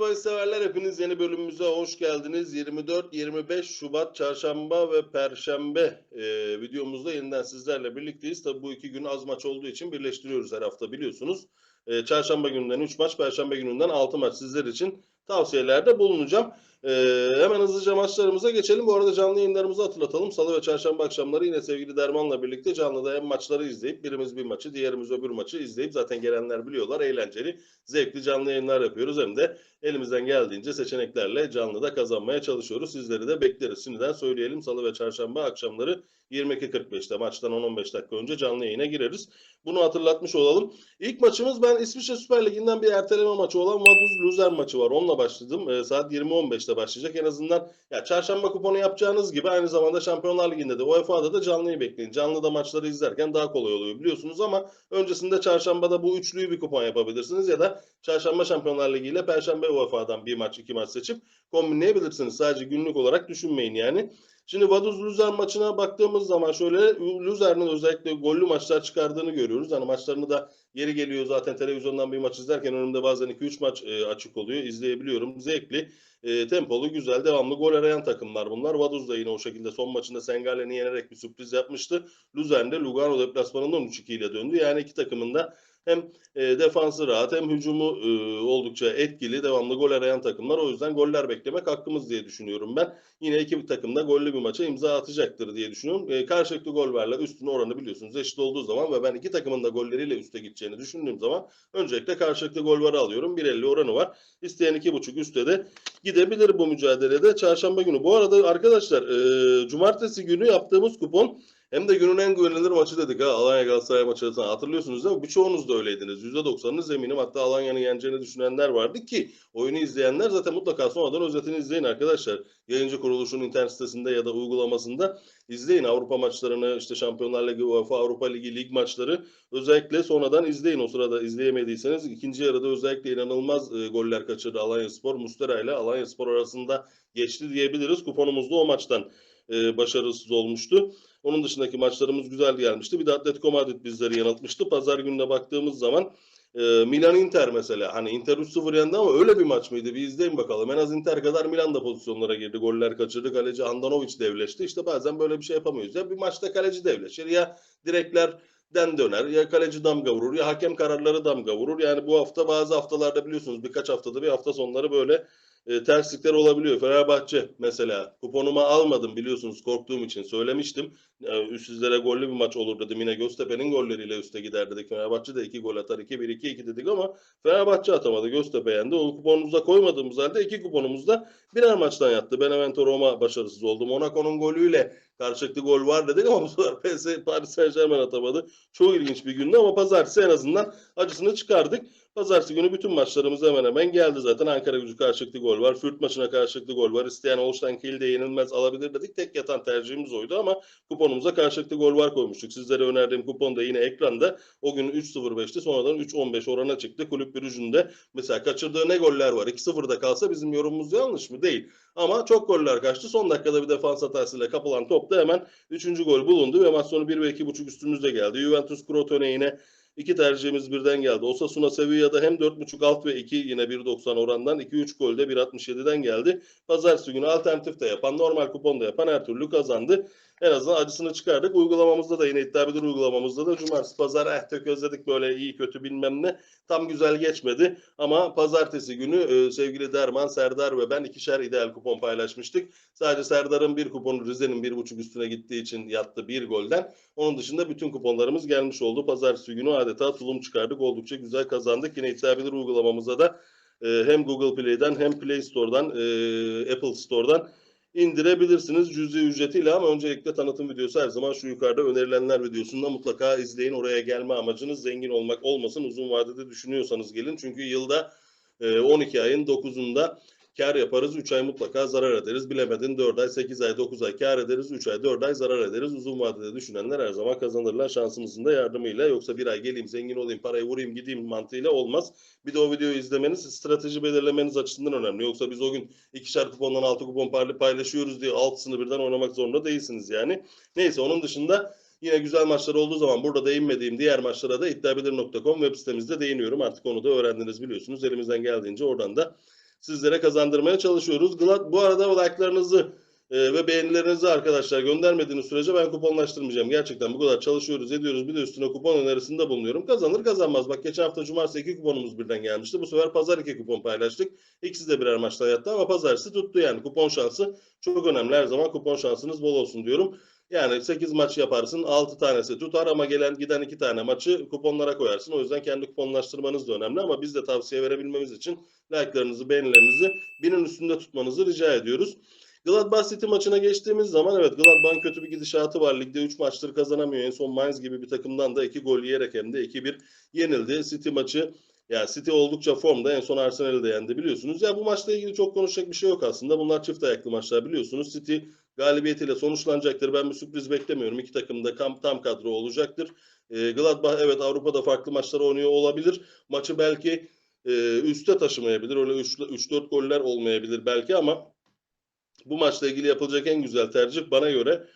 severler hepiniz yeni bölümümüze hoş geldiniz. 24-25 Şubat Çarşamba ve Perşembe e, videomuzda yeniden sizlerle birlikteyiz. Tabii bu iki gün az maç olduğu için birleştiriyoruz her hafta biliyorsunuz. E, Çarşamba gününden 3 maç, Perşembe gününden 6 maç sizler için tavsiyelerde bulunacağım. E, hemen hızlıca maçlarımıza geçelim. Bu arada canlı yayınlarımızı hatırlatalım. Salı ve Çarşamba akşamları yine sevgili Derman'la birlikte canlıda hem maçları izleyip birimiz bir maçı, diğerimiz öbür maçı izleyip zaten gelenler biliyorlar. Eğlenceli, zevkli canlı yayınlar yapıyoruz. Hem de elimizden geldiğince seçeneklerle canlıda kazanmaya çalışıyoruz. Sizleri de bekleriz. Şimdiden söyleyelim salı ve çarşamba akşamları 22.45'te maçtan 10-15 dakika önce canlı yayına gireriz. Bunu hatırlatmış olalım. İlk maçımız ben İsviçre Süper Ligi'nden bir erteleme maçı olan Vaduz Luzer maçı var. Onunla başladım. Ee, saat 20.15'te başlayacak. En azından ya çarşamba kuponu yapacağınız gibi aynı zamanda Şampiyonlar Ligi'nde de UEFA'da da canlıyı bekleyin. Canlıda maçları izlerken daha kolay oluyor biliyorsunuz ama öncesinde çarşambada bu üçlüyü bir kupon yapabilirsiniz ya da çarşamba Şampiyonlar Ligi ile perşembe UEFA'dan bir maç iki maç seçip kombinleyebilirsiniz. Sadece günlük olarak düşünmeyin yani. Şimdi Vaduz Luzern maçına baktığımız zaman şöyle Luzern'in özellikle gollü maçlar çıkardığını görüyoruz. Hani maçlarını da yeri geliyor zaten televizyondan bir maç izlerken önümde bazen 2-3 maç e, açık oluyor. izleyebiliyorum. Zevkli, e, tempolu, güzel, devamlı gol arayan takımlar bunlar. Vaduz da yine o şekilde son maçında Sengalen'i yenerek bir sürpriz yapmıştı. Luzern de Lugano deplasmanından 3-2 ile döndü. Yani iki takımın da hem e, defansı rahat hem hücumu e, oldukça etkili, devamlı gol arayan takımlar. O yüzden goller beklemek hakkımız diye düşünüyorum ben. Yine iki takım da gollü bir maça imza atacaktır diye düşünüyorum. E, karşılıklı gol verle üstün oranı biliyorsunuz eşit olduğu zaman ve ben iki takımın da golleriyle üste gideceğini düşündüğüm zaman öncelikle karşılıklı gol varı alıyorum. 1.50 oranı var. İsteyen 2.5 üstte de gidebilir bu mücadelede çarşamba günü. Bu arada arkadaşlar e, cumartesi günü yaptığımız kupon hem de günün en güvenilir maçı dedik ha Alanya Galatasaray maçı hatırlıyorsunuz değil mi? Birçoğunuz da öyleydiniz. %90'ınız eminim. Hatta Alanya'nın yeneceğini düşünenler vardı ki oyunu izleyenler zaten mutlaka sonradan özetini izleyin arkadaşlar. Yayıncı kuruluşun internet sitesinde ya da uygulamasında izleyin Avrupa maçlarını işte Şampiyonlar Ligi, UEFA Avrupa Ligi lig maçları özellikle sonradan izleyin o sırada izleyemediyseniz ikinci yarıda özellikle inanılmaz e, goller kaçırdı Alanya Spor Mustera ile Alanya Spor arasında geçti diyebiliriz. Kuponumuz da o maçtan e, başarısız olmuştu. Onun dışındaki maçlarımız güzel gelmişti. Bir de Atletico Madrid bizleri yanıltmıştı. Pazar gününe baktığımız zaman e, Milan Inter mesela hani Inter 3-0 yendi ama öyle bir maç mıydı? Bir izleyin bakalım. En az Inter kadar Milan da pozisyonlara girdi. Goller kaçırdı. Kaleci Handanovic devleşti. İşte bazen böyle bir şey yapamıyoruz. Ya bir maçta kaleci devleşir ya direkler den döner ya kaleci damga vurur ya hakem kararları damga vurur. Yani bu hafta bazı haftalarda biliyorsunuz birkaç haftada bir hafta sonları böyle e, terslikler olabiliyor. Fenerbahçe mesela kuponuma almadım biliyorsunuz korktuğum için söylemiştim. E, sizlere gollü bir maç olur dedim. Yine Göztepe'nin golleriyle üste gider dedik. Fenerbahçe de iki gol atar. 2-1-2-2 dedik ama Fenerbahçe atamadı. Göztepe yendi. O kuponumuza koymadığımız halde iki kuponumuzda birer maçtan yattı. Benevento Roma başarısız oldu. Monaco'nun golüyle karşılıklı gol var dedik ama bu sefer PS Paris Saint Germain atamadı. Çok ilginç bir gündü ama pazartesi en azından acısını çıkardık. Pazartesi günü bütün maçlarımız hemen hemen geldi zaten. Ankara gücü karşılıklı gol var. Fürt maçına karşılıklı gol var. İsteyen Holstein Kiel'de yenilmez alabilir dedik. Tek yatan tercihimiz oydu ama kuponumuza karşılıklı gol var koymuştuk. Sizlere önerdiğim kupon da yine ekranda. O gün 3.05'ti sonradan 3.15 orana çıktı. Kulüp Brüj'ünde mesela kaçırdığı ne goller var? 2-0'da kalsa bizim yorumumuz yanlış mı? Değil. Ama çok goller kaçtı. Son dakikada bir defans hatasıyla kapılan topta hemen 3. gol bulundu ve maç sonu 1 ve 2.5 üstümüzde geldi. Juventus Crotone yine İki tercihimiz birden geldi. Osasuna Sevilla'da hem 4.5 alt ve 2 yine 1.90 orandan 2-3 golde 1.67'den geldi. Pazartesi günü alternatif de yapan, normal kupon da yapan her türlü kazandı. En azından acısını çıkardık. Uygulamamızda da yine iddia bilir uygulamamızda da cumartesi pazar eh tök özledik böyle iyi kötü bilmem ne. Tam güzel geçmedi ama pazartesi günü e, sevgili Derman, Serdar ve ben ikişer ideal kupon paylaşmıştık. Sadece Serdar'ın bir kuponu Rize'nin bir buçuk üstüne gittiği için yattı bir golden. Onun dışında bütün kuponlarımız gelmiş oldu. Pazartesi günü adeta tulum çıkardık. Oldukça güzel kazandık. Yine iddia bilir uygulamamıza da e, hem Google Play'den hem Play Store'dan, e, Apple Store'dan indirebilirsiniz cüzi ücretiyle ama öncelikle tanıtım videosu her zaman şu yukarıda önerilenler videosunda mutlaka izleyin. Oraya gelme amacınız zengin olmak olmasın. Uzun vadede düşünüyorsanız gelin. Çünkü yılda 12 e, ayın 9'unda kar yaparız. 3 ay mutlaka zarar ederiz. Bilemedin 4 ay, 8 ay, 9 ay kar ederiz. 3 ay, 4 ay zarar ederiz. Uzun vadede düşünenler her zaman kazanırlar şansımızın da yardımıyla. Yoksa bir ay geleyim, zengin olayım, parayı vurayım, gideyim mantığıyla olmaz. Bir de o videoyu izlemeniz strateji belirlemeniz açısından önemli. Yoksa biz o gün ikişer kupondan 6 kupon paylaşıyoruz diye altısını birden oynamak zorunda değilsiniz yani. Neyse onun dışında Yine güzel maçlar olduğu zaman burada değinmediğim diğer maçlara da iddiabilir.com web sitemizde değiniyorum. Artık onu da öğrendiniz biliyorsunuz. Elimizden geldiğince oradan da sizlere kazandırmaya çalışıyoruz. Glad, bu arada like'larınızı e, ve beğenilerinizi arkadaşlar göndermediğiniz sürece ben kuponlaştırmayacağım. Gerçekten bu kadar çalışıyoruz, ediyoruz. Bir de üstüne kupon önerisinde bulunuyorum. Kazanır kazanmaz. Bak geçen hafta cumartesi iki kuponumuz birden gelmişti. Bu sefer pazar iki kupon paylaştık. İkisi de birer maçta yattı ama pazartesi tuttu yani. Kupon şansı çok önemli. Her zaman kupon şansınız bol olsun diyorum. Yani 8 maç yaparsın 6 tanesi tutar ama gelen giden 2 tane maçı kuponlara koyarsın. O yüzden kendi kuponlaştırmanız da önemli ama biz de tavsiye verebilmemiz için like'larınızı, beğenilerinizi binin üstünde tutmanızı rica ediyoruz. Gladbach City maçına geçtiğimiz zaman evet Gladbach'ın kötü bir gidişatı var. Ligde 3 maçtır kazanamıyor. En son Mainz gibi bir takımdan da 2 gol yiyerek hem de 2-1 yenildi. City maçı ya City oldukça formda. En son Arsenal'i de yendi biliyorsunuz. Ya bu maçla ilgili çok konuşacak bir şey yok aslında. Bunlar çift ayaklı maçlar biliyorsunuz. City galibiyetiyle sonuçlanacaktır. Ben bir sürpriz beklemiyorum. İki takım da tam, tam kadro olacaktır. E, Gladbach evet Avrupa'da farklı maçlar oynuyor olabilir. Maçı belki e, üste taşımayabilir. Öyle 3-4 goller olmayabilir belki ama bu maçla ilgili yapılacak en güzel tercih bana göre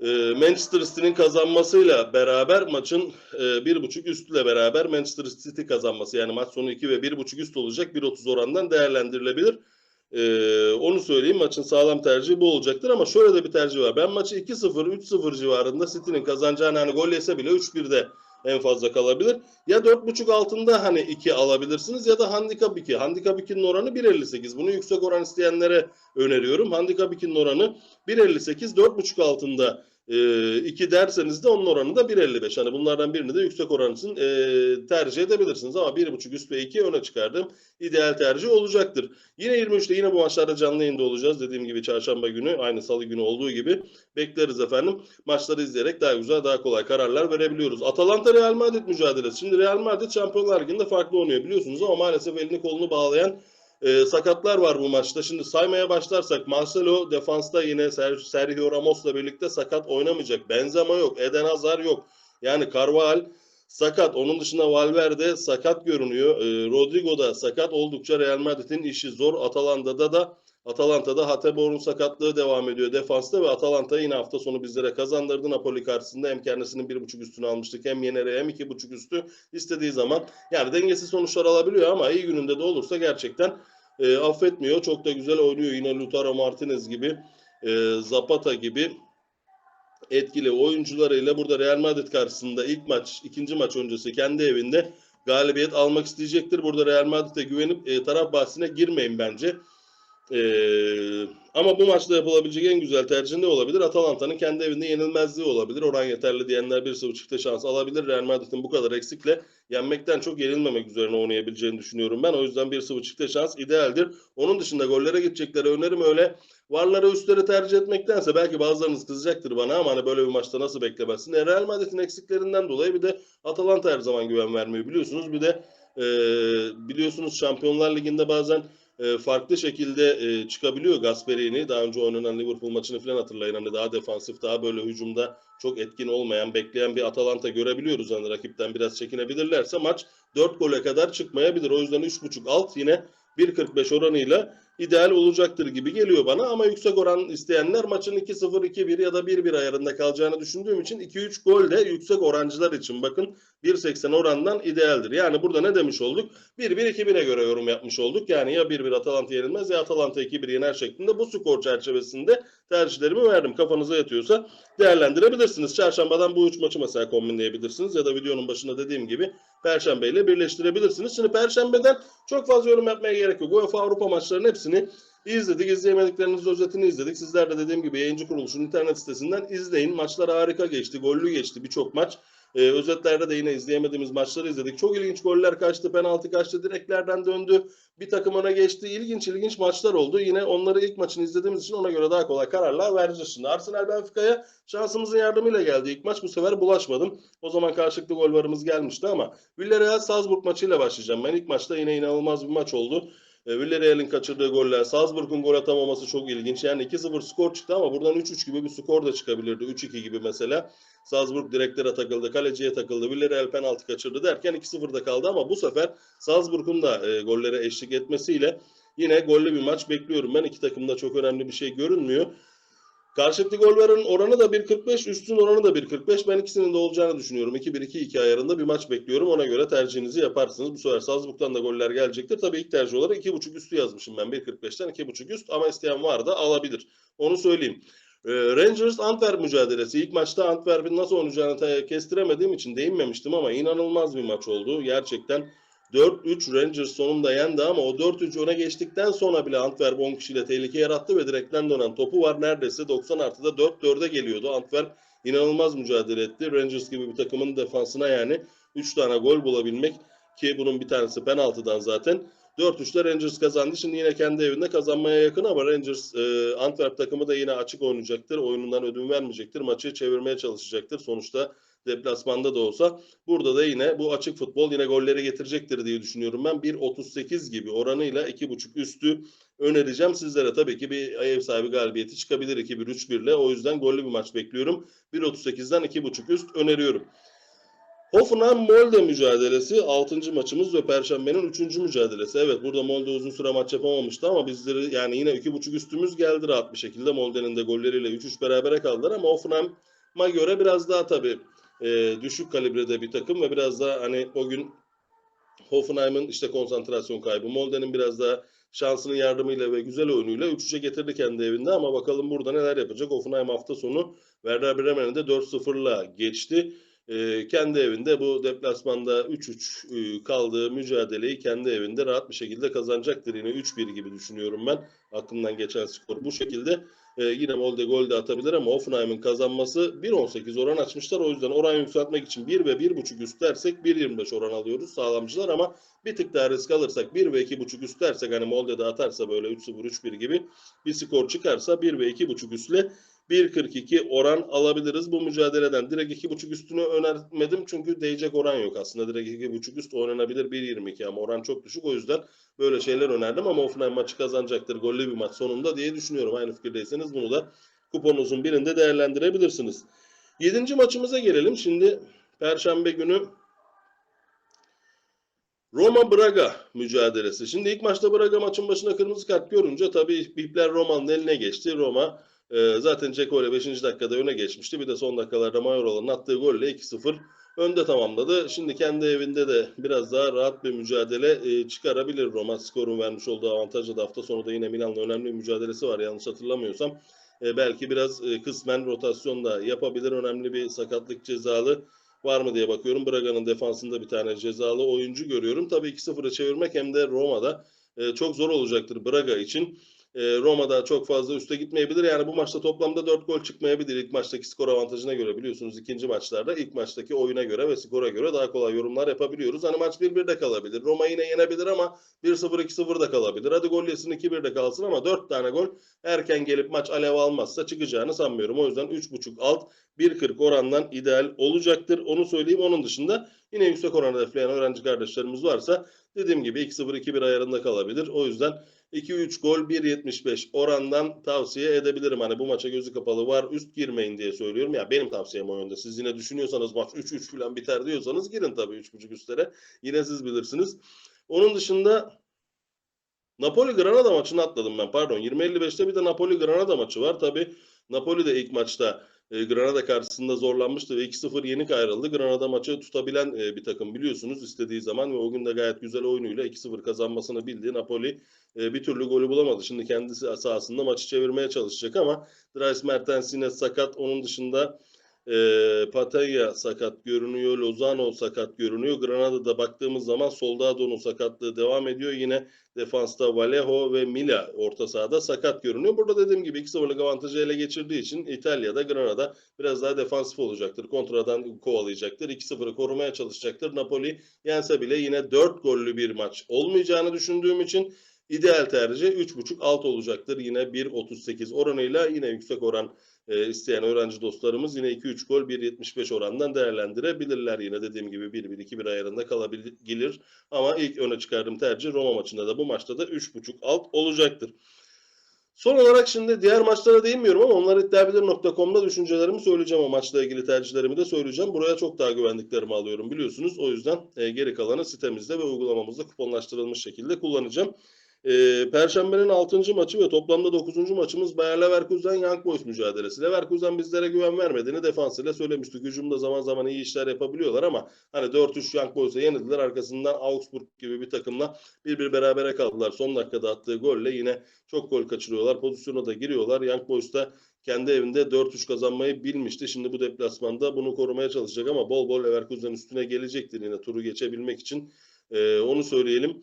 e, Manchester City'nin kazanmasıyla beraber maçın e, bir buçuk üstüyle beraber Manchester City kazanması yani maç sonu 2 ve bir buçuk üst olacak 1.30 orandan değerlendirilebilir. Ee, onu söyleyeyim maçın sağlam tercihi bu olacaktır ama şöyle de bir tercih var. Ben maçı 2-0, 3-0 civarında City'nin kazanacağını hani gol yese bile 3-1'de en fazla kalabilir. Ya 4.5 altında hani 2 alabilirsiniz ya da handikap 2. Handikap 2'nin oranı 1.58. Bunu yüksek oran isteyenlere öneriyorum. Handikap 2'nin oranı 1.58. 4.5 altında 2 e, derseniz de onun oranı da 1.55. Hani bunlardan birini de yüksek oran e, tercih edebilirsiniz ama 1.5 üst ve 2 öne çıkardım. İdeal tercih olacaktır. Yine 23'te yine bu maçlarda canlı yayında olacağız. Dediğim gibi çarşamba günü aynı salı günü olduğu gibi bekleriz efendim. Maçları izleyerek daha güzel daha kolay kararlar verebiliyoruz. Atalanta Real Madrid mücadelesi. Şimdi Real Madrid Şampiyonlar Ligi'nde farklı oynuyor biliyorsunuz ama maalesef elini kolunu bağlayan e, sakatlar var bu maçta. Şimdi saymaya başlarsak Marcelo defansta yine Sergio Ramos'la birlikte sakat oynamayacak. Benzema yok. Eden Hazard yok. Yani Carvajal sakat. Onun dışında Valverde sakat görünüyor. E, Rodrigo da sakat. Oldukça Real Madrid'in işi zor. Atalanta'da da Atalanta'da Hatebor'un sakatlığı devam ediyor defansta ve Atalanta yine hafta sonu bizlere kazandırdı Napoli karşısında. Hem kendisinin bir buçuk üstünü almıştık hem Yener'e hem iki buçuk üstü istediği zaman. Yani dengesiz sonuçlar alabiliyor ama iyi gününde de olursa gerçekten e, affetmiyor. Çok da güzel oynuyor. Yine Lutaro Martinez gibi, e, Zapata gibi etkili oyuncularıyla burada Real Madrid karşısında ilk maç, ikinci maç öncesi kendi evinde galibiyet almak isteyecektir. Burada Real Madrid'e güvenip e, taraf bahsine girmeyin bence. Ee, ama bu maçta yapılabilecek en güzel tercih ne olabilir? Atalanta'nın kendi evinde yenilmezliği olabilir. Oran yeterli diyenler 1-0 çifte şans alabilir. Real Madrid'in bu kadar eksikle yenmekten çok yenilmemek üzerine oynayabileceğini düşünüyorum ben. O yüzden 1-0 çifte şans idealdir. Onun dışında gollere gidecekleri önerim öyle varları üstleri tercih etmektense belki bazılarınız kızacaktır bana ama hani böyle bir maçta nasıl beklemezsin? E, Real Madrid'in eksiklerinden dolayı bir de Atalanta her zaman güven vermiyor biliyorsunuz. Bir de e, biliyorsunuz Şampiyonlar Ligi'nde bazen e, farklı şekilde e, çıkabiliyor Gasperini. Daha önce oynanan Liverpool maçını falan hatırlayın. Hani daha defansif, daha böyle hücumda çok etkin olmayan, bekleyen bir Atalanta görebiliyoruz. Hani rakipten biraz çekinebilirlerse maç 4 gole kadar çıkmayabilir. O yüzden 3.5 alt yine 1.45 oranıyla ideal olacaktır gibi geliyor bana ama yüksek oran isteyenler maçın 2-0, 2-1 ya da 1-1 ayarında kalacağını düşündüğüm için 2-3 gol de yüksek orancılar için bakın 1.80 orandan idealdir. Yani burada ne demiş olduk? 1-1-2-1'e göre yorum yapmış olduk. Yani ya 1-1 Atalanta yenilmez ya Atalanta 2-1 yener şeklinde bu skor çerçevesinde tercihlerimi verdim. Kafanıza yatıyorsa değerlendirebilirsiniz. Çarşambadan bu üç maçı mesela kombinleyebilirsiniz ya da videonun başında dediğim gibi Perşembe ile birleştirebilirsiniz. Şimdi Perşembeden çok fazla yorum yapmaya gerek yok. UEFA Avrupa maçlarının hepsini izledik. İzleyemediklerinizin özetini izledik. Sizler de dediğim gibi yayıncı kuruluşun internet sitesinden izleyin. Maçlar harika geçti. Gollü geçti birçok maç. Ee, özetlerde de yine izleyemediğimiz maçları izledik. Çok ilginç goller kaçtı, penaltı kaçtı, direklerden döndü. Bir takım öne geçti. İlginç ilginç maçlar oldu. Yine onları ilk maçını izlediğimiz için ona göre daha kolay kararlar vereceğiz şimdi. Arsenal Benfica'ya şansımızın yardımıyla geldi. İlk maç bu sefer bulaşmadım. O zaman karşılıklı gol varımız gelmişti ama Villarreal Salzburg maçıyla başlayacağım. Ben ilk maçta yine inanılmaz bir maç oldu. E, Villarreal'in kaçırdığı goller, Salzburg'un gol atamaması çok ilginç. Yani 2-0 skor çıktı ama buradan 3-3 gibi bir skor da çıkabilirdi. 3-2 gibi mesela. Salzburg direklere takıldı, kaleciye takıldı. Villarreal penaltı kaçırdı derken 2-0'da kaldı ama bu sefer Salzburg'un da e, gollere eşlik etmesiyle yine gollü bir maç bekliyorum. Ben iki takımda çok önemli bir şey görünmüyor. Karşılıklı gol veren oranı da 1.45, üstün oranı da 1.45. Ben ikisinin de olacağını düşünüyorum. 2-1-2-2 ayarında bir maç bekliyorum. Ona göre tercihinizi yaparsınız. Bu sefer Salzburg'dan da goller gelecektir. Tabii ilk tercih olarak 2.5 üstü yazmışım ben 1.45'ten 2.5 üst ama isteyen var da alabilir. Onu söyleyeyim. Ee, Rangers Antwerp mücadelesi. İlk maçta Antwerp'in nasıl oynayacağını kestiremediğim için değinmemiştim ama inanılmaz bir maç oldu. Gerçekten 4-3 Rangers sonunda yendi ama o 4-3 öne geçtikten sonra bile Antwerp 10 kişiyle tehlike yarattı ve direkten dönen topu var. Neredeyse 90 artıda 4-4'e geliyordu. Antwerp inanılmaz mücadele etti. Rangers gibi bir takımın defansına yani 3 tane gol bulabilmek ki bunun bir tanesi penaltıdan zaten. 4-3'te Rangers kazandı. Şimdi yine kendi evinde kazanmaya yakın ama Rangers e, Antwerp takımı da yine açık oynayacaktır. Oyunundan ödün vermeyecektir. Maçı çevirmeye çalışacaktır. Sonuçta deplasmanda da olsa burada da yine bu açık futbol yine golleri getirecektir diye düşünüyorum ben. 1.38 gibi oranıyla 2.5 üstü önereceğim sizlere. Tabii ki bir ev sahibi galibiyeti çıkabilir 2-1-3-1 ile. O yüzden gollü bir maç bekliyorum. 1.38'den 2.5 üst öneriyorum. Hoffenheim Molde mücadelesi 6. maçımız ve Perşembe'nin 3. mücadelesi. Evet burada Molde uzun süre maç yapamamıştı ama bizleri yani yine 2.5 üstümüz geldi rahat bir şekilde. Molde'nin de golleriyle 3-3 berabere kaldılar ama Hoffenheim'a göre biraz daha tabii e, düşük kalibrede bir takım ve biraz daha hani o gün Hoffenheim'ın işte konsantrasyon kaybı, Molde'nin biraz daha şansının yardımıyla ve güzel oyunuyla 3-3'e getirdi kendi evinde ama bakalım burada neler yapacak. Hoffenheim hafta sonu Werder Bremen'i de 4-0'la geçti. Ee, kendi evinde bu deplasmanda 3-3 e, kaldığı mücadeleyi kendi evinde rahat bir şekilde kazanacaktır. Yine 3-1 gibi düşünüyorum ben. Aklımdan geçen skor bu şekilde. Ee, yine Molde gol de atabilir ama Hoffenheim'in kazanması 1.18 oran açmışlar. O yüzden oran yükseltmek için 1 ve 1.5 üst dersek 1.25 oran alıyoruz sağlamcılar ama bir tık daha risk alırsak 1 ve 2.5 üst dersek hani Molde de atarsa böyle 3-0 3-1 gibi bir skor çıkarsa 1 ve 2.5 üstle 1.42 oran alabiliriz bu mücadeleden. Direkt 2.5 üstünü önermedim çünkü değecek oran yok aslında. Direkt 2.5 üst oynanabilir 1.22 ama oran çok düşük. O yüzden böyle şeyler önerdim ama Hoffenheim maçı kazanacaktır. Gollü bir maç sonunda diye düşünüyorum. Aynı fikirdeyseniz bunu da kuponunuzun birinde değerlendirebilirsiniz. 7. maçımıza gelelim. Şimdi Perşembe günü Roma Braga mücadelesi. Şimdi ilk maçta Braga maçın başına kırmızı kart görünce tabii bipler Roma'nın eline geçti. Roma e, zaten Ceko ile 5. dakikada öne geçmişti. Bir de son dakikalarda Mayoral'ın attığı golle 2-0 önde tamamladı. Şimdi kendi evinde de biraz daha rahat bir mücadele e, çıkarabilir Roma. Skorun vermiş olduğu avantajla da hafta sonu da yine Milan'la önemli bir mücadelesi var yanlış hatırlamıyorsam. E, belki biraz e, kısmen rotasyon da yapabilir. Önemli bir sakatlık cezalı var mı diye bakıyorum. Braga'nın defansında bir tane cezalı oyuncu görüyorum. Tabii 2-0'ı çevirmek hem de Roma'da çok zor olacaktır Braga için. E, Roma'da çok fazla üste gitmeyebilir. Yani bu maçta toplamda 4 gol çıkmayabilir. İlk maçtaki skor avantajına göre biliyorsunuz ikinci maçlarda ilk maçtaki oyuna göre ve skora göre daha kolay yorumlar yapabiliyoruz. Hani maç 1-1 de kalabilir. Roma yine yenebilir ama 1-0 2-0 da kalabilir. Hadi gol yesin 2-1 de kalsın ama 4 tane gol erken gelip maç alev almazsa çıkacağını sanmıyorum. O yüzden 3.5 alt 1.40 orandan ideal olacaktır. Onu söyleyeyim. Onun dışında yine yüksek oran hedefleyen öğrenci kardeşlerimiz varsa dediğim gibi 2-0-2-1 ayarında kalabilir. O yüzden 2-3 gol 1.75 orandan tavsiye edebilirim. Hani bu maça gözü kapalı var üst girmeyin diye söylüyorum. Ya benim tavsiyem o yönde. Siz yine düşünüyorsanız maç 3-3 falan biter diyorsanız girin tabii 3.5 üstlere. Yine siz bilirsiniz. Onun dışında Napoli Granada maçını atladım ben pardon. 20.55'te bir de Napoli Granada maçı var. Tabii Napoli de ilk maçta e, Granada karşısında zorlanmıştı ve 2-0 yenik ayrıldı. Granada maçı tutabilen e, bir takım biliyorsunuz istediği zaman ve o gün de gayet güzel oyunuyla 2-0 kazanmasını bildi. Napoli e, bir türlü golü bulamadı. Şimdi kendisi sahasında maçı çevirmeye çalışacak ama Dries Mertens yine sakat. Onun dışında e, Pataya sakat görünüyor. Lozano sakat görünüyor. Granada'da baktığımız zaman Soldado'nun sakatlığı devam ediyor. Yine defansta Vallejo ve Mila orta sahada sakat görünüyor. Burada dediğim gibi 2-0'lık avantajı ele geçirdiği için İtalya'da Granada biraz daha defansif olacaktır. Kontradan kovalayacaktır. 2-0'ı korumaya çalışacaktır. Napoli yense bile yine 4 gollü bir maç olmayacağını düşündüğüm için ideal tercih 3.5 alt olacaktır. Yine 1.38 oranıyla yine yüksek oran e, isteyen öğrenci dostlarımız yine 2-3 gol 1.75 orandan değerlendirebilirler. Yine dediğim gibi 1-1-2-1 ayarında kalabilir. Ama ilk öne çıkardığım tercih Roma maçında da bu maçta da 3.5 alt olacaktır. Son olarak şimdi diğer maçlara değinmiyorum ama onlar iddiabilir.com'da düşüncelerimi söyleyeceğim. O maçla ilgili tercihlerimi de söyleyeceğim. Buraya çok daha güvendiklerimi alıyorum biliyorsunuz. O yüzden e, geri kalanı sitemizde ve uygulamamızda kuponlaştırılmış şekilde kullanacağım. Ee, Perşembenin 6. maçı ve toplamda 9. maçımız Bayer Leverkusen Young Boys mücadelesi. Leverkusen bizlere güven vermediğini defansıyla söylemiştik. Hücumda zaman zaman iyi işler yapabiliyorlar ama hani 4-3 Young Boys'a yenildiler. Arkasından Augsburg gibi bir takımla bir bir berabere kaldılar. Son dakikada attığı golle yine çok gol kaçırıyorlar. Pozisyona da giriyorlar. Young Boys da kendi evinde 4-3 kazanmayı bilmişti. Şimdi bu deplasmanda bunu korumaya çalışacak ama bol bol Leverkusen üstüne gelecektir yine turu geçebilmek için. Ee, onu söyleyelim.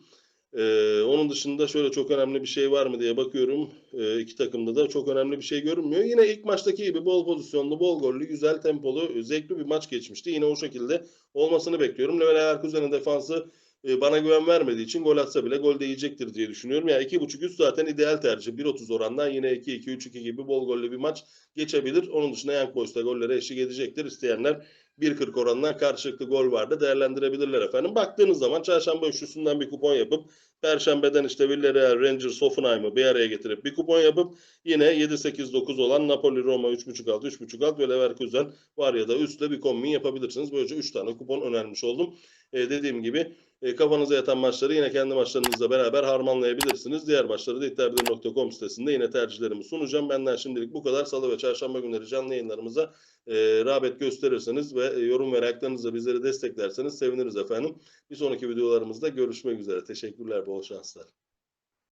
Ee, onun dışında şöyle çok önemli bir şey var mı diye bakıyorum. Ee, iki takımda da çok önemli bir şey görünmüyor. Yine ilk maçtaki gibi bol pozisyonlu, bol gollü, güzel tempolu, zevkli bir maç geçmişti. Yine o şekilde olmasını bekliyorum. Leverkusen'in defansı e, bana güven vermediği için gol atsa bile gol de yiyecektir diye düşünüyorum. Yani 2.5 üst zaten ideal tercih. 1.30 orandan yine 2-2, 3-2 gibi bol gollü bir maç geçebilir. Onun dışında Young Boys'ta gollere eşlik edecektir. İsteyenler 1.40 oranından karşılıklı gol vardı değerlendirebilirler efendim. Baktığınız zaman çarşamba üçlüsünden bir kupon yapıp Perşembeden işte Villarreal, Rangers, Hoffenheim'ı bir araya getirip bir kupon yapıp yine 7-8-9 olan Napoli, Roma 3.5 alt, 3.5 alt ve Leverkusen var ya da üstte bir kombin yapabilirsiniz. Böylece 3 tane kupon önermiş oldum. Ee, dediğim gibi e, kafanıza yatan maçları yine kendi maçlarınızla beraber harmanlayabilirsiniz. Diğer maçları da iddiabilir.com sitesinde yine tercihlerimi sunacağım. Benden şimdilik bu kadar. Salı ve çarşamba günleri canlı yayınlarımıza e, rağbet gösterirseniz ve e, yorum ve like'larınızla bizleri desteklerseniz seviniriz efendim. Bir sonraki videolarımızda görüşmek üzere. Teşekkürler, bol şanslar.